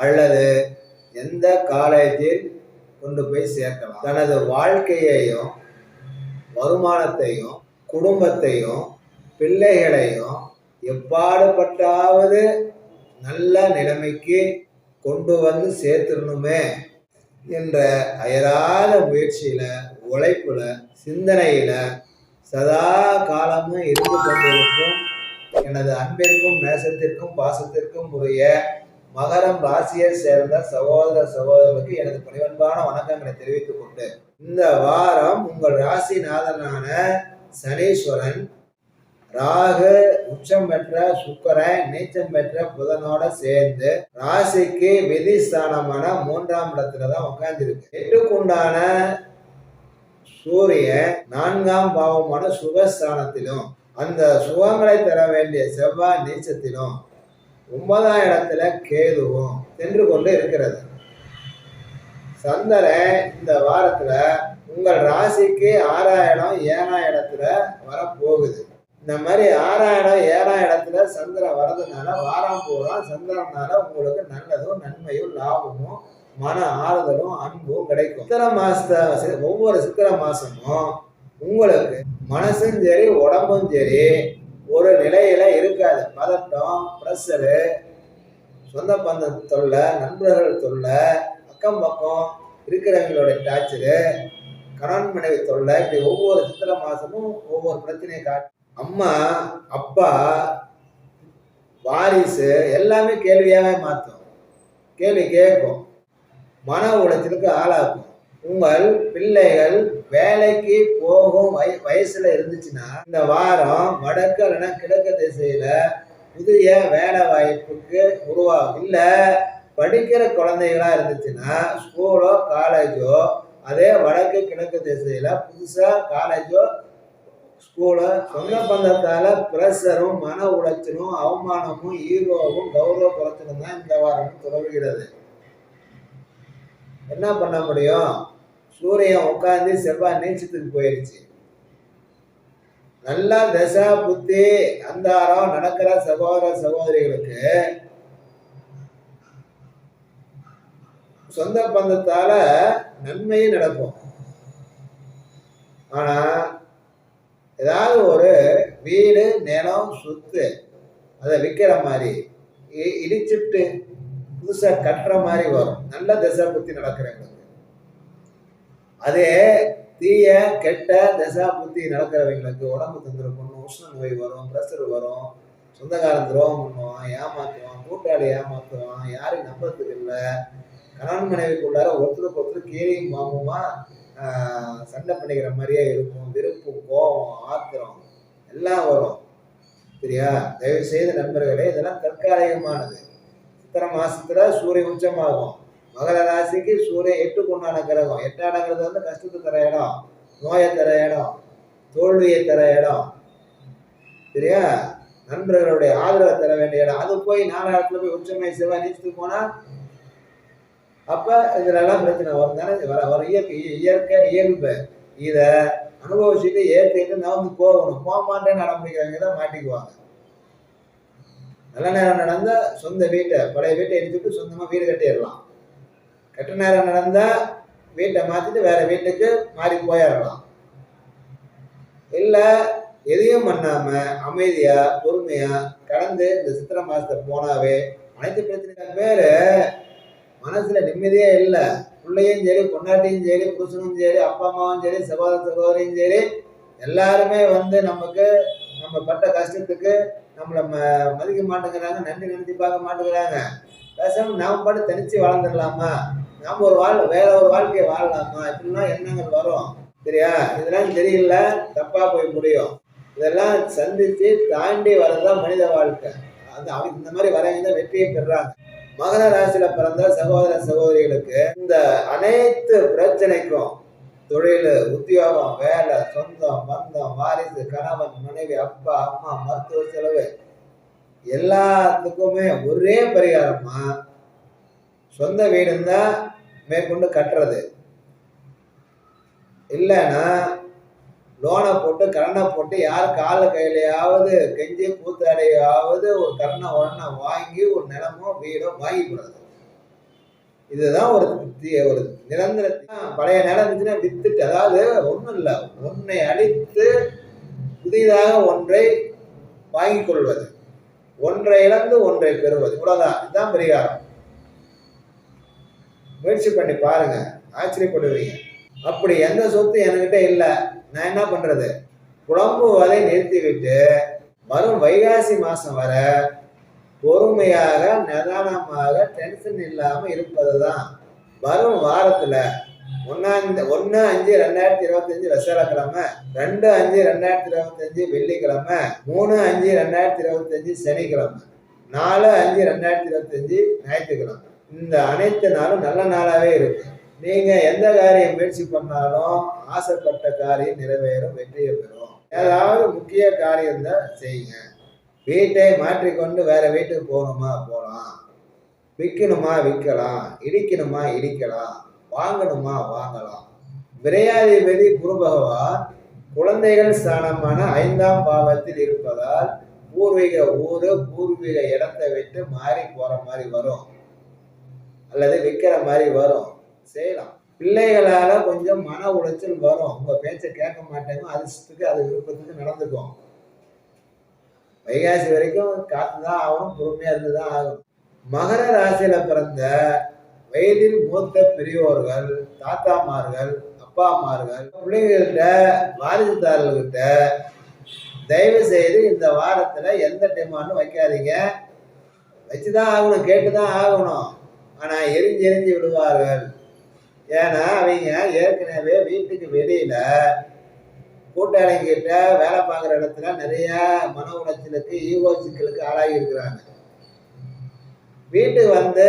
அல்லது எந்த காலேஜில் கொண்டு போய் சேர்க்கலாம். தனது வாழ்க்கையையும் வருமானத்தையும் குடும்பத்தையும் பிள்ளைகளையும் எப்பாடுபட்டாவது நல்ல நிலைமைக்கு கொண்டு வந்து சேர்த்துடணுமே என்ற அயராத முயற்சியில உழைப்புல சிந்தனையில சதா காலமும் இருந்து கொண்டிருக்கும் எனது அன்பிற்கும் நேசத்திற்கும் பாசத்திற்கும் உரிய மகரம் ராசியை சேர்ந்த சகோதர சகோதரர்களுக்கு எனது பணிவன்பான வணக்கங்களை தெரிவித்துக் கொண்டு இந்த வாரம் உங்கள் ராசிநாதனான சனீஸ்வரன் ராகு உச்சம் பெற்ற சுக்கரன் நீச்சம் பெற்ற புதனோட சேர்ந்து ராசிக்கு விதி ஸ்தானமான மூன்றாம் இடத்துல தான் உட்கார்ந்துருக்கு எட்டுக்குண்டான சூரியன் நான்காம் பாவமான சுகஸ்தானத்திலும் அந்த சுகங்களை தர வேண்டிய செவ்வாய் நீச்சத்திலும் ஒன்பதாம் இடத்துல கேதுவும் சென்று கொண்டு இருக்கிறது. சந்திரன் இந்த வாரத்துல உங்கள் ராசிக்கு ஆறாம் இடம் ஏழாம் இடத்துல வரப்போகுது. இந்த மாதிரி ஆறாம் இடம் ஏழாம் இடத்துல சந்திரன் வர்றதுனால வாரம் பூரா சந்திரனால உங்களுக்கு நல்லதும் நன்மையும் லாபமும் மன ஆறுதலும் அன்பும் கிடைக்கும். சித்திர மாசத்தை ஒவ்வொரு சித்திர மாசமும் உங்களுக்கு மனசும் சரி உடம்பும் சரி ஒரு நிலையில இருக்காது. பதட்டம் ப்ரெஷரு சொந்த பந்த தொல்லை நண்பர்கள் தொல்லை அக்கம் பக்கம் இருக்கிறவங்களோட டார்ச்சரு கணவன் மனைவி தொல்லை இப்படி ஒவ்வொரு சித்திர மாசமும் ஒவ்வொரு பிரச்சனையை காட்டு அம்மா அப்பா வாரிசு எல்லாமே கேள்வியாகவே மாற்றும் கேள்வி கேட்கும். மன உளைச்சலுக்கு ஆளாக்கும். உங்கள் பிள்ளைகள் வேலைக்கு போகும் வய வயசுல இருந்துச்சுன்னா இந்த வாரம் வடக்கு இல்லைன்னா கிழக்கு திசையில புதிய வேலை வாய்ப்புக்கு உருவாகும் இல்ல படிக்கிற குழந்தைகளா இருந்துச்சுன்னா ஸ்கூலோ காலேஜோ அதே வடக்கு கிழக்கு திசையில புதுசா காலேஜோ ஸ்கூலோ சொந்த பந்தத்தால பிரஷரும் மன உளைச்சலும் அவமானமும் ஈகோவும் கௌரவ குறைச்சலும் தான் இந்த வாரம் தொடர்கிறது. என்ன பண்ண முடியும்? சூரியன் உட்காந்து செவ்வாய் நீச்சத்துக்கு போயிடுச்சு நல்லா தசா புத்தி அந்தாரம் நடக்கிற சகோதர சகோதரிகளுக்கு சொந்த பந்தத்தால நன்மையும் நடக்கும். ஆனா ஏதாவது ஒரு வீடு நிலம் சொத்து அதை விற்கிற மாதிரி இ- இடிச்சிட்டு புதுசா கட்டுற மாதிரி வரும். நல்ல திசை புத்தி நடக்கிறவங்க அதே தீய கெட்ட தசா புத்தி நடக்கிறவங்களுக்கு உடம்பு தொந்தரவு பண்ணும் உஷ்ண நோய் வரும் பிரஷர் வரும் சொந்தக்காரன் துரோகம் பண்ணுவான் ஏமாத்துவான் கூட்டாளி ஏமாத்துவான் யாரையும் நம்புறதுக்கு இல்லை. கணவன் மனைவிக்குள்ளார ஒருத்தருக்கு ஒருத்தர் கீழியும் பாம்புமா சண்டை பண்ணிக்கிற மாதிரியே இருக்கும். விருப்பு கோபம் ஆத்திரம் எல்லாம் வரும். சரியா? தயவு செய்த நண்பர்களே இதெல்லாம் தற்காலிகமானது. சித்திரை மாசத்துல சூரிய உச்சமாகும். மகர ராசிக்கு சூரியன் எட்டு கொண்டான கிரகம். எட்டாம் கிரகம் வந்து கஷ்டத்தை தர இடம் நோயை தர இடம் தோல்வியை தர இடம். சரியா? நண்பர்களுடைய ஆதரவை தர வேண்டிய இடம். அது போய் நாலாயிரத்துல இடத்துல போய் உச்சமை செவ்வாய் நீச்சுட்டு போனா அப்ப இதுல எல்லாம் பிரச்சனை வரும் தானே? வர வர இயற்கை இயற்கை இயல்பு. இதை அனுபவிச்சுட்டு ஏற்றிட்டு நகர்ந்து போகணும். போக மாட்டேன்னு அடம்பிடிக்கிறவங்க தான் மாட்டிக்குவாங்க. நல்ல நேரம் நடந்தா சொந்த வீட்டை பழைய வீட்டை எடுத்துட்டு சொந்தமா வீடு கட்டிடலாம். கெட்ட நேரம் நடந்தா வீட்டை மாத்திட்டு வேற வீட்டுக்கு மாறி போயிடலாம். இல்ல எதையும் பண்ணாம அமைதியா பொறுமையா கடந்து இந்த சித்திரை மாசத்தை போனாவே அனைத்து பிரச்சனைகள் பேரு மனசுல நிம்மதியே இல்லை. பிள்ளையும் சரி பொண்டாட்டியும் சரி புருஷனும் சரி அப்பா அம்மாவும் சரி சகோதர சகோதரியும் சரி எல்லாருமே வந்து நமக்கு நம்ம பட்ட கஷ்டத்துக்கு நம்மளை ம மதிக்க மாட்டேங்கிறாங்க நன்றி நினைச்சு பார்க்க மாட்டேங்கிறாங்க. பேசாமல் நாம் பாட்டு தனிச்சு வாழ்ந்துடலாமா? நாம் ஒரு வாழ் வேற ஒரு வாழ்க்கையை வாழலாமா? இப்படிலாம் எண்ணங்கள் வரும். சரியா? இதெல்லாம் தெரியல. தப்பாக போய் முடியும். இதெல்லாம் சந்தித்து தாண்டி வரதான் மனித வாழ்க்கை. அது அவங்க இந்த மாதிரி வரவங்க தான் வெற்றியை பெறாங்க. மகர ராசியில பிறந்த சகோதர சகோதரிகளுக்கு இந்த அனைத்து பிரச்சனைக்கும் தொழில் உத்தியோகம் வேலை சொந்தம் பந்தம் வாரிசு கணவன் மனைவி அப்பா அம்மா மருத்துவ செலவு எல்லாத்துக்குமே ஒரே பரிகாரமா சொந்த வீடுன்னா மேற்கொண்டு கட்டுறது. இல்லைன்னா லோனை போட்டு கடனை போட்டு யார் கால கையிலையாவது கெஞ்சி கூத்தாடையாவது ஒரு கடனை உடனே வாங்கி ஒரு நிலமோ வீடோ வாங்கி கொடுறது. இதுதான் ஒரு ஒரு நிரந்தர பழைய நிலம் இருந்துச்சுன்னா வித்துட்டு அதாவது ஒன்றும் இல்லை. ஒன்றை அழித்து புதிதாக ஒன்றை வாங்கிக் கொள்வது. ஒன்றை இழந்து ஒன்றை பெறுவது. இவ்வளவுதான். இதுதான் பரிகாரம். முயற்சி பண்ணி பாருங்க. ஆச்சரியப்படுவீங்க. அப்படி எந்த சொத்து என்கிட்ட இல்லை. நான் என்ன பண்றது? புலம்புவதை நிறுத்திவிட்டு வரும் வைகாசி மாசம் வர பொறுமையாக நிதானமாக டென்ஷன் இல்லாம இருப்பதுதான். வரும் வாரத்துல ஒன்னாந்து ஒன்று அஞ்சு ரெண்டாயிரத்தி இருபத்தஞ்சு வெசலக்கிழமை ரெண்டு அஞ்சு ரெண்டாயிரத்தி இருபத்தஞ்சு வெள்ளிக்கிழமை மூணு அஞ்சு ரெண்டாயிரத்தி இருபத்தஞ்சு சனிக்கிழமை நாலு அஞ்சு ரெண்டாயிரத்தி இருபத்தஞ்சு ஞாயிற்றுக்கிழமை. இந்த அனைத்து நாளும் நல்ல நாளாவே இருக்கு. நீங்க எந்த காரியம் முயற்சி பண்ணாலும் ஆசைப்பட்ட காரியம் நிறைவேறும் வெற்றியை பெறும். ஏதாவது முக்கிய காரியம் தான் செய்யுங்க. வீட்டை மாற்றிக்கொண்டு வேற வீட்டுக்கு போகணுமா? போகலாம். விற்கணுமா? விற்கலாம். இடிக்கணுமா? இடிக்கலாம். வாங்கணுமா? வாங்கலாம். விரையாதிபதி குரு பகவான் குழந்தைகள் ஸ்தானமான ஐந்தாம் பாவத்தில் இருப்பதால் பூர்வீக ஊரு பூர்வீக இடத்தை விட்டு மாறி போற மாதிரி வரும். அல்லது விற்கிற மாதிரி வரும். செய்யலாம். பிள்ளைகளால கொஞ்சம் மன உளைச்சல் வரும். உங்க பேச்சை கேட்க மாட்டேங்க. அதிர்ஷ்டத்துக்கு அது விருப்பத்துக்கு நடந்துக்கும். வைகாசி வரைக்கும் காத்து தான் ஆகணும். பொறுமையா இருந்து தான் ஆகணும். மகர ராசியில பிறந்த வயதில் மூத்த பெரியோர்கள் தாத்தாமார்கள் அப்பாமார்கள் பிள்ளைகள்கிட்ட வாரிசுதாரர்கள்கிட்ட தயவு செய்து இந்த வாரத்தில் எந்த டிமாண்டும் வைக்காதீங்க. வச்சுதான் ஆகணும் கேட்டுதான் ஆகணும். ஆனால் எரிஞ்சு எரிஞ்சு விடுவார்கள். ஏன்னா அவங்க ஏற்கனவே வீட்டுக்கு வெளியில் கூட்டாளிங்கிட்ட வேலை பார்க்குற இடத்துல நிறைய மன உளைச்சலுக்கு ஈகோ சிக்கலுக்கு ஆளாகி இருக்கிறாங்க. வீட்டுக்கு வந்து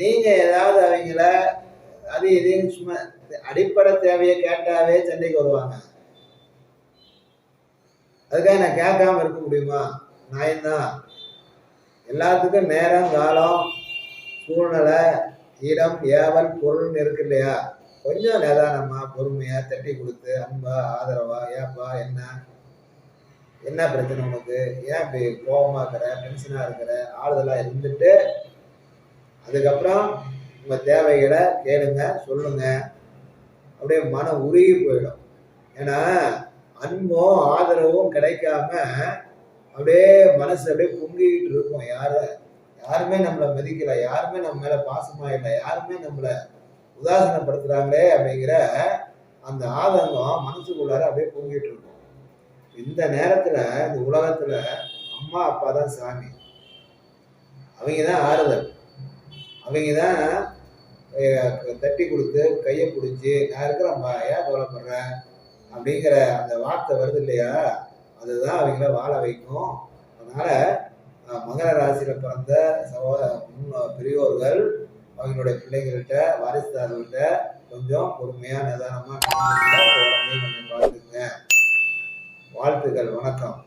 நீங்க ஏதாவது அவங்கள அது இதுன்னு சும்மா அடிப்படை தேவையை கேட்டாவே சண்டைக்கு வருவாங்க. அதுக்காக நான் கேட்காம இருக்க முடியுமா? நியாயம்தான் எல்லாத்துக்கும் நேரம் காலம் சூழ்நிலை இடம் ஏவல் பொருள்னு இருக்கு இல்லையா? கொஞ்சம் நிதானமா பொறுமையா தட்டி கொடுத்து அன்பா ஆதரவா ஏப்பா என்ன? என்ன பிரச்சனை உனக்கு? ஏன் இப்படி கோபமா இருக்கிற டென்ஷனா இருக்கிற? ஆறுதலா இருந்துட்டு அதுக்கப்புறம் உங்க தேவைகளை கேளுங்க சொல்லுங்க. அப்படியே மனம் உருகி போயிடும். ஏன்னா அன்பும் ஆதரவும் கிடைக்காம அப்படியே மனசு அப்படியே பொங்கிக்கிட்டு இருக்கும். யாரு யாருமே நம்மளை மதிக்கல யாருமே நம்ம மேல பாசமா இல்லை யாருமே நம்மளை உதாசனப்படுத்துறாங்களே அப்படிங்கிற அந்த ஆதங்கம் மனசுக்குள்ளார அப்படியே பொங்கிட்டு இருக்கும். இந்த நேரத்துல இந்த உலகத்துல அம்மா அப்பா தான் சாமி. அவங்க தான் ஆறுதல். அவங்க தான் தட்டி கொடுத்து கையை பிடிச்சி நான் இருக்கிறேன்ப்பா ஏன் கவலைப்படுறேன் அப்படிங்கிற அந்த வார்த்தை வருது இல்லையா? அதுதான் அவங்கள வாழ வைக்கும். அதனால மகர ராசியில் பிறந்த சகோ முன் பெரியோர்கள் அவங்களுடைய பிள்ளைங்கள்கிட்ட வாரிசுதார்கள்ட்ட கொஞ்சம் பொறுமையாக நிதானமாக கொஞ்சம் பார்த்துக்குங்க வாழ்த்துக்கள் வணக்கம்.